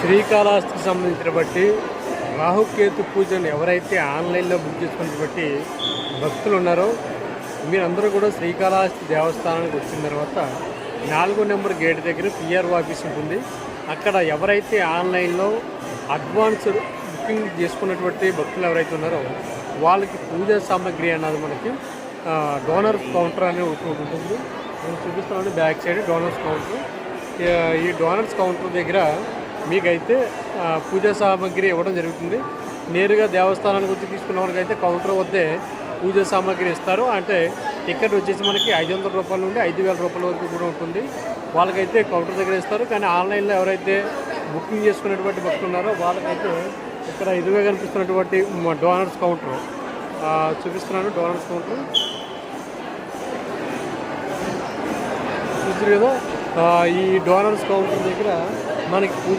శ్రీకాళహస్తికి సంబంధించిన బట్టి రాహుకేతు పూజను ఎవరైతే ఆన్లైన్లో బుక్ చేసుకున్న బట్టి భక్తులు ఉన్నారో మీరందరూ కూడా శ్రీకాళహస్తి దేవస్థానానికి వచ్చిన తర్వాత నాలుగో నెంబర్ గేట్ దగ్గర పిఆర్ఓ ఆఫీస్ ఉంటుంది. అక్కడ ఎవరైతే ఆన్లైన్లో అడ్వాన్స్ బుకింగ్ చేసుకున్నటువంటి భక్తులు ఎవరైతే ఉన్నారో వాళ్ళకి పూజా సామాగ్రి అన్నది మనకి డోనర్స్ డోనర్ కౌంటర్ అనేది ఒకటి ఉంటుంది. నేను చూపిస్తున్నాను బ్యాక్ సైడ్ డోనర్స్ కౌంటర్. ఈ డోనర్స్ కౌంటర్ దగ్గర మీకైతే పూజా సామాగ్రి ఇవ్వడం జరుగుతుంది. నేరుగా దేవస్థానానికి వచ్చి తీసుకున్న వాళ్ళకైతే కౌంటర్ వద్దే పూజా సామాగ్రి ఇస్తారు. అంటే టికెట్ వచ్చేసి మనకి ఐదు వందల రూపాయల నుండి ఐదు వేల రూపాయల వరకు కూడా ఉంటుంది. వాళ్ళకైతే కౌంటర్ దగ్గర ఇస్తారు. కానీ ఆన్లైన్లో ఎవరైతే బుకింగ్ చేసుకున్నటువంటి భక్తులు ఉన్నారో వాళ్ళకైతే ఇక్కడ ఎదురుగా కనిపిస్తున్నటువంటి డోనర్స్ కౌంటర్. చూపిస్తున్నాను డోనర్స్ కౌంటర్. చూసారు కదా? ఈ డోనర్స్ కౌంటర్ దగ్గర మనకి పూజ